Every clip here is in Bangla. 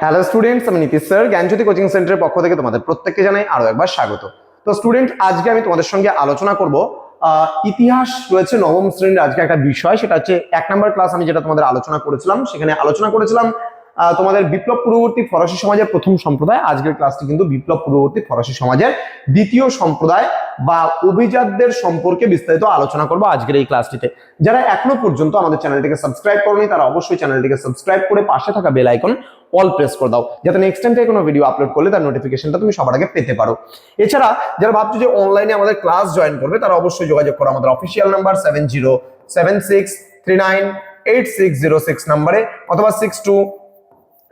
হ্যালো স্টুডেন্টস আমি নীতিশ স্যার জ্ঞানজ্যোতি কোচিং সেন্টারের পক্ষ থেকে তোমাদের প্রত্যেককে জানাই আরও একবার স্বাগত। তো স্টুডেন্ট আজকে আমি তোমাদের সঙ্গে আলোচনা করব ইতিহাস রয়েছে নবম শ্রেণির আজকে একটা বিষয়, সেটা হচ্ছে এক নম্বর ক্লাস আমি যেটা তোমাদের আলোচনা করেছিলাম, সেখানে আলোচনা করেছিলাম তোমাদের বিপ্লব পূর্ববর্তী ফরাসি সমাজের প্রথম সম্প্রদায়। আজকের ক্লাসটি কিন্তু বিপ্লব পূর্ববর্তী ফরাসি সমাজের দ্বিতীয় সম্প্রদায়। বা অভিজাতদের সম্পর্কে বিস্তারিত আলোচনা করব আজকের এই ক্লাসটিতে। যারা এখনও পর্যন্ত আমাদের চ্যানেলটিকে সাবস্ক্রাইব করনি, তারা অবশ্যই চ্যানেলটিকে সাবস্ক্রাইব করে পাশে থাকা বেল আইকন অল প্রেস করে দাও, যাতে নেক্সট টাইম থেকে কোনো ভিডিও আপলোড করলে তার নোটিফিকেশনটা তুমি সবার আগে পেতে পারো। এছাড়া যারা ভাবছ যে অনলাইনে আমাদের ক্লাস জয়েন করবে, তারা অবশ্যই যোগাযোগ করো আমাদের official number seven zero seven six three nine eight six zero six নাম্বারে অথবা six two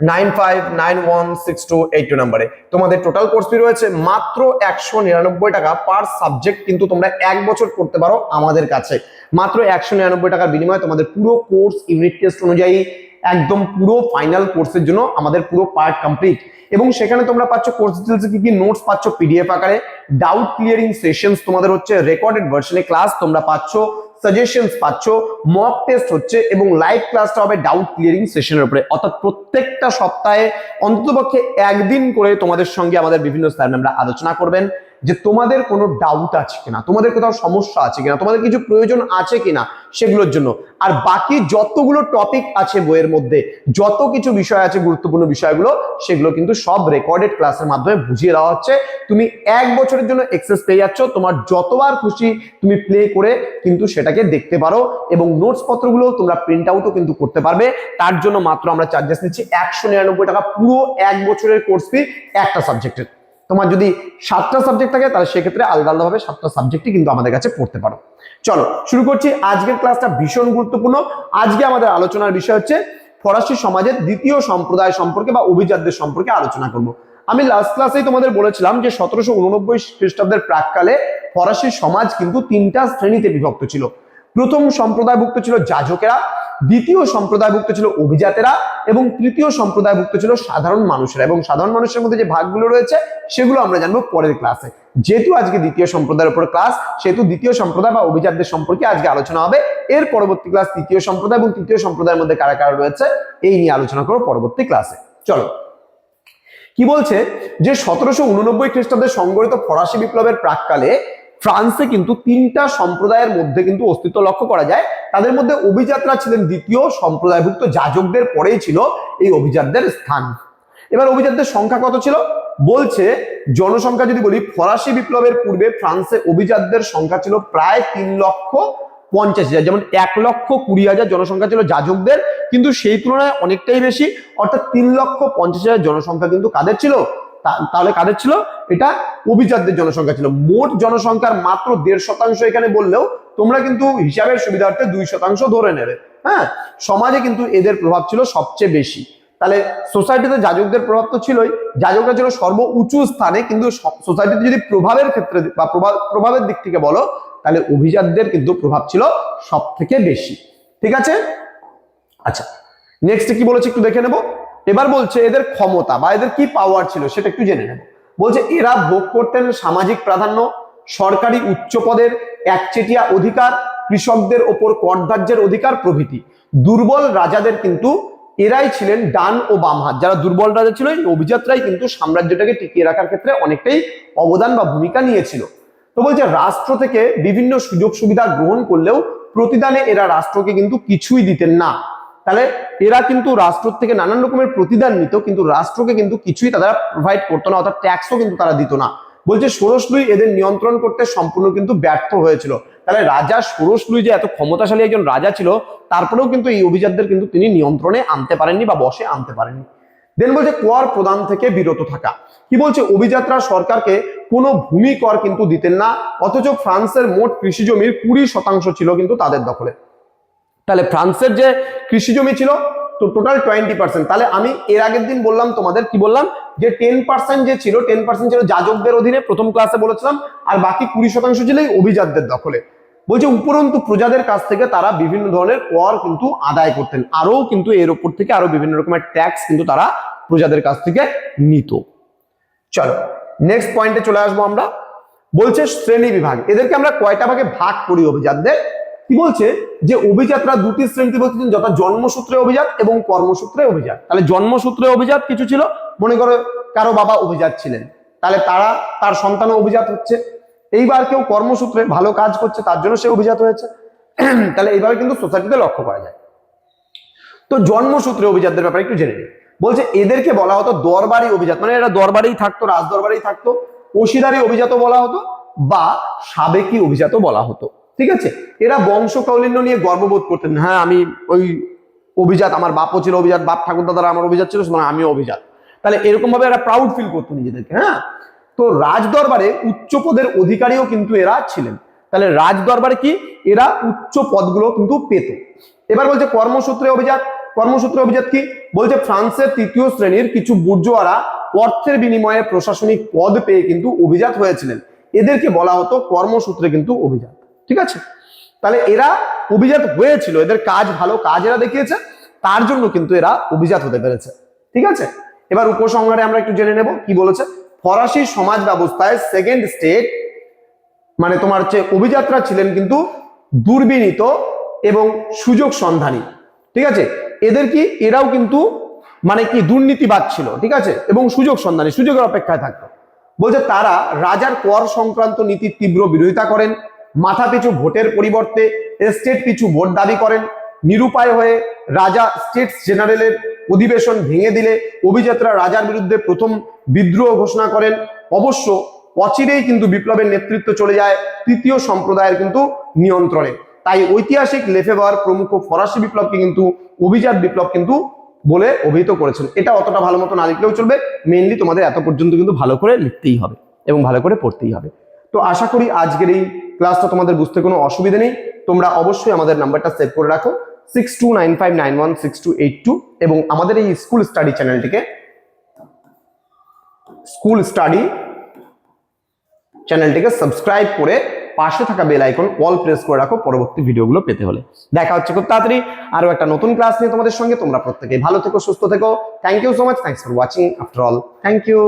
nine five nine one six two eight নাম্বারে। তোমাদের টোটাল কোর্স ফি রয়েছে মাত্র একশো নিরানব্বই টাকা পার সাবজেক্ট কিন্তু তোমরা এক বছর করতে পারো আমাদের কাছে। মাত্র একশো নিরানব্বই টাকার বিনিময়ে তোমাদের পুরো কোর্স ইউনিট টেস্ট অনুযায়ী একদম পুরো ফাইনাল কোর্সের জন্য আমাদের পুরো পার্ট কমপ্লিট এবং সেখানে তোমরা পাচ্ছ কোর্স ডিটেলসে কি কি নোটস পাচ্ছ পিডিএফ আকারে। ডাউট ক্লিয়ারিং সেশনস তোমাদের হচ্ছে রেকর্ডেড ভার্সনে ক্লাস তোমরা পাচ্ছ। সাজেশনস পাচ্ছ মক টেস্ট হচ্ছে এবং লাইভ ক্লাসটা হবে ডাউট ক্লিয়ারিং সেশনের উপরে। অর্থাৎ প্রত্যেকটা সপ্তাহে অন্ততপক্ষে একদিন করে তোমাদের সঙ্গে আমাদের বিভিন্ন স্যার ম্যামরা আলোচনা করবেন। যে তোমাদের কোনো ডাউট আছে কিনা, তোমাদের কোথাও সমস্যা আছে কিনা, তোমাদের কিছু প্রয়োজন আছে কিনা সেগুলোর জন্য। আর বাকি যতগুলো টপিক আছে বইয়ের মধ্যে, যত কিছু বিষয় আছে গুরুত্বপূর্ণ বিষয়গুলো, সেগুলো কিন্তু সব রেকর্ডেড ক্লাসের মাধ্যমে বুঝিয়ে দেওয়া হচ্ছে। তুমি এক বছরের জন্য এক্সেস পেয়ে যাচ্ছ, তোমার যতবার খুশি তুমি প্লে করে কিন্তু সেটাকে দেখতে পারো এবং নোটস পত্রগুলো তোমরা প্রিন্ট আউটও কিন্তু করতে পারবে। তার জন্য মাত্র আমরা চার্জেস নিচ্ছি একশো নিরানব্বই টাকা, পুরো এক বছরের কোর্স ফি একটা সাবজেক্টের তোমার যদি সাতটা সাবজেক্ট থাকে, তাহলে সেক্ষেত্রে আলাদা আলাদাভাবে সাতটা সাবজেক্টই কিন্তু আমাদের কাছে পড়তে পারো। চলো, শুরু করছি আজকের ক্লাসটা ভীষণ গুরুত্বপূর্ণ। আজকে আমাদের আলোচনার বিষয় হচ্ছে ফরাসি সমাজের দ্বিতীয় সম্প্রদায় সম্পর্কে বা অভিজাতদের সম্পর্কে আলোচনা করব। আমি লাস্ট ক্লাসেই তোমাদের বলেছিলাম যে সতেরোশো উননব্বই খ্রিস্টাব্দের প্রাককালে ফরাসি সমাজ কিন্তু তিনটা শ্রেণীতে বিভক্ত ছিল। প্রথম সম্প্রদায়ভুক্ত ছিল যাজকেরা, দ্বিতীয় সম্প্রদায়ভুক্ত ছিল অভিজাতেরা এবং তৃতীয় সম্প্রদায়ভুক্ত ছিল সাধারণ মানুষেরা এবং সাধারণ মানুষের মধ্যে যে ভাগগুলো রয়েছে, সেগুলো আমরা জানব পরের ক্লাসে। যেহেতু আজকে দ্বিতীয় সম্প্রদায়ের উপর ক্লাস, সেহেতু দ্বিতীয় সম্প্রদায় বা অভিজাতদের সম্পর্কে আজকে আলোচনা হবে। এর পরবর্তী ক্লাস তৃতীয় সম্প্রদায় এবং তৃতীয় সম্প্রদায়ের মধ্যে কারা কারা রয়েছে, এই নিয়ে আলোচনা করব পরবর্তী ক্লাসে। চলো। কি বলছে? যে সতেরোশো উননব্বই খ্রিস্টাব্দে সংগঠিত ফরাসি বিপ্লবের প্রাককালে ফ্রান্সে কিন্তু তিনটা সম্প্রদায়ের মধ্যে কিন্তু অস্তিত্ব লক্ষ্য করা যায়। তাদের মধ্যে অভিজাতরা ছিলেন দ্বিতীয় সম্প্রদায়ভুক্ত যাজকদের পরেই ছিল এই অভিজাতদের স্থান। এবার অভিজাতদের সংখ্যা কত ছিল? বলছে, জনসংখ্যা যদি বলি, ফরাসি বিপ্লবের পূর্বে ফ্রান্সে অভিজাতদের সংখ্যা ছিল প্রায় তিন লক্ষ পঞ্চাশ হাজার। যেমন এক লক্ষ কুড়ি হাজার জনসংখ্যা ছিল যাজকদের, কিন্তু সেই তুলনায় অনেকটাই বেশি। অর্থাৎ তিন লক্ষ পঞ্চাশ হাজার জনসংখ্যা কিন্তু কাদের ছিল? তাহলে কাদের ছিল? এটা অভিজাতদের জনসংখ্যা ছিল। মোট জনসংখ্যার মাত্র দেড় শতাংশ এখানে বললেও তোমরা কিন্তু হিসাবের সুবিধার্থে দুই শতাংশ ধরে নেবে। হ্যাঁ? সমাজে কিন্তু এদের প্রভাব ছিল সবচেয়ে বেশি। তাহলে সোসাইটিতে যাজকদের প্রভাব তো ছিলই। যাজকরা ছিল সর্ব উঁচু স্থানে, কিন্তু সোসাইটিতে যদি প্রভাবের ক্ষেত্রে বা প্রভাব প্রভাবের দিক থেকে বলো, তাহলে অভিজাতদের কিন্তু প্রভাব ছিল সব থেকে বেশি। ঠিক আছে? আচ্ছা নেক্সট কি বলেছে একটু দেখে নেব। এবার বলছে এদের ক্ষমতা বা এদের কি পাওয়ার ছিল সেটা একটু জেনে নেব। বলছে এরা ভোগ করতেন সামাজিক প্রাধান্য, সরকারি উচ্চ পদের একচেটিয়া অধিকার, কৃষকদের ওপর করধার্যের অধিকার প্রভৃতি। দুর্বল রাজাদের কিন্তু এরাই ছিলেন ডান ও বাম হাত। যারা দুর্বল রাজা ছিল, এই অভিজাতরাই কিন্তু সাম্রাজ্যটাকে টিকিয়ে রাখার ক্ষেত্রে অনেকটাই অবদান বা ভূমিকা নিয়েছিল। তো বলছে রাষ্ট্র থেকে বিভিন্ন সুযোগ সুবিধা গ্রহণ করলেও প্রতিদানে এরা রাষ্ট্রকে কিন্তু কিছুই দিতেন না। তাহলে এরা কিন্তু রাষ্ট্র থেকে নানান রকমের প্রতিদান নিত, কিন্তু রাষ্ট্রকে কিন্তু কিছুই তারা প্রোভাইড করতো না, অর্থাৎ ট্যাক্সও কিন্তু তারা দিত না। বলছে ষোড়শ লুই এদের নিয়ন্ত্রণ করতে সম্পূর্ণ কিন্তু ব্যর্থ হয়েছিল। তাহলে রাজা ষোড়শ লুই যে এত ক্ষমতাশালী একজন রাজা ছিল, তারপরেও কিন্তু এই অভিজাতদের কিন্তু তিনি নিয়ন্ত্রণে আনতে পারেননি বা বসে আনতে পারেননি। দেন বলছে কর প্রদান থেকে বিরত থাকা। কি বলছে? অভিজাতরা সরকারকে কোনো ভূমি কর কিন্তু দিতেন না, অথচ ফ্রান্সের মোট কৃষি জমির কুড়ি শতাংশ ছিল কিন্তু তাদের দখলে। তাহলে ফ্রান্সের যে কৃষি জমি ছিল, তো টোটাল টোয়েন্টি পার্সেন্ট তাহলে আমি এর আগের দিন বললাম তোমাদের, কি বললাম? যে টেন পার্সেন্ট যে ছিল টেন পার্সেন্ট ছিল যাজকদের অধীনে, প্রথম ক্লাসে বলেছিলাম, আর বাকি কুড়ি শতাংশ ছিল এই অভিজাতদের দখলে। বলছে, উপরন্তু প্রজাদের কাছ থেকে তারা বিভিন্ন ধরনের কর কিন্তু আদায় করতেন। আরও কিন্তু এর উপর থেকে আরও বিভিন্ন রকমের ট্যাক্স কিন্তু তারা প্রজাদের কাছ থেকে নিত। চলো নেক্সট পয়েন্টে চলে আসব আমরা। বলছে শ্রেণি বিভাগ। এদেরকে আমরা কয়টা ভাগে ভাগ করি অভিজাতদের? কি বলছে? যে অভিজাতরা দুটি শ্রেণীতে ছিলেন যথা জন্মসূত্রে অভিজাত এবং কর্মসূত্রে অভিজাত। তাহলে জন্মসূত্রে অভিজাত কিছু ছিল? মনে করো কারও বাবা অভিজাত ছিলেন। তাহলে তারা, তার সন্তানও অভিজাত হচ্ছে। এইবার কেউ কর্মসূত্রে ভালো কাজ করছে, তার জন্য সে অভিজাত হয়েছে। তাহলে এইভাবে কিন্তু সোসাইটিতে লক্ষ্য করা যায়। তো জন্মসূত্রে অভিজাতদের ব্যাপারে একটু জেনে নিই। বলছে, এদেরকে বলা হতো দরবারি অভিজাত। মানে এরা দরবারেই থাকতো রাজ দরবারেই থাকতো। ওসিদারি অভিজাত বলা হতো বা সাবেকি অভিজাত বলা হতো। ঠিক আছে? এরা বংশ কৌলিন্য নিয়ে গর্ববোধ করতেন। হ্যাঁ আমি ওই অভিজাত, আমার বাপও ছিল অভিজাত, বাপ ঠাকুর দাদারা আমার অভিজাত ছিল, সুতরাং আমিও অভিজাত। তাহলে এরকম ভাবে এরা প্রাউড ফিল করতো নিজেদেরকে হ্যাঁ? তো রাজ দরবারে উচ্চ পদের অধিকারীও কিন্তু এরা ছিলেন। তাহলে রাজ দরবারে কি? এরা উচ্চ পদগুলো কিন্তু পেত। এবার বলছে কর্মসূত্রে অভিজাত কর্মসূত্রে অভিজাত কি? বলছে ফ্রান্সের তৃতীয় শ্রেণির কিছু বুর্জোয়ারা অর্থের বিনিময়ে প্রশাসনিক পদ পেয়ে কিন্তু অভিজাত হয়েছিলেন। এদেরকে বলা হতো কর্মসূত্রে কিন্তু অভিজাত। ঠিক আছে? তাহলে এরা অভিজাত হয়েছিল, এদের কাজ ভালো কাজ এরা দেখিয়েছে, তার জন্য কিন্তু এরা অভিজাত হতে পেরেছে। ঠিক আছে? এবার উপসংহারে আমরা একটু জেনে নেব কি বলেছে। ফরাসি সমাজ ব্যবস্থায় সেকেন্ড স্টেট মানে তোমার হচ্ছে অভিযাত্রা ছিলেন কিন্তু দুর্বিনীত এবং সুযোগ সন্ধানী। ঠিক আছে? এদের কি? এরাও কিন্তু মানে কি দুর্নীতিবাদ ছিল, ঠিক আছে? এবং সুযোগ সন্ধানী, সুযোগের অপেক্ষায় থাকতো। বলছে তারা রাজার কর সংক্রান্ত নীতির তীব্র বিরোধিতা করেন মাথা পিছু ভোটের পরিবর্তে স্টেট পিছু ভোট দাবি করেন। নিরুপায় হয়ে রাজা স্টেটস জেনারেলের অধিবেশন ভেঙে দিলে অভিজাতরা রাজার বিরুদ্ধে প্রথম বিদ্রোহ ঘোষণা করেন। অবশ্য অচিরেই কিন্তু বিপ্লবের নেতৃত্ব চলে যায় তৃতীয় সম্প্রদায়ের কিন্তু নিয়ন্ত্রণে। তাই ঐতিহাসিক লেফেবার প্রমুখ ফরাসি বিপ্লবকে কিন্তু অভিজাত বিপ্লব কিন্তু বলে অভিহিত করেছেন। এটা অতটা ভালো মতো না লিখলেও চলবে। মেইনলি তোমাদের এত পর্যন্ত কিন্তু ভালো করে লিখতেই হবে এবং ভালো করে পড়তেই হবে। তো আশা করি আজকের এই ক্লাসটা তোমাদের বুঝতে কোনো অসুবিধা নেই। তোমরা অবশ্যই আমাদের নাম্বারটা সেভ করে রাখো। Six two nine five nine one six two eight two এবং আমাদের এই স্কুল স্টাডি চ্যানেলটিকে স্কুল স্টাডি চ্যানেলটিকে সাবস্ক্রাইব করে পাশে থাকা বেল আইকন অল প্রেস করে রাখো পরবর্তী ভিডিওগুলো পেতে হলে। দেখা হচ্ছে খুব তাড়াতাড়ি আরও একটা নতুন ক্লাস নিয়ে তোমাদের সঙ্গে। তোমরা প্রত্যেকেই ভালো থেকো, সুস্থ থেকো। Thank you so much thanks for watching after all thank you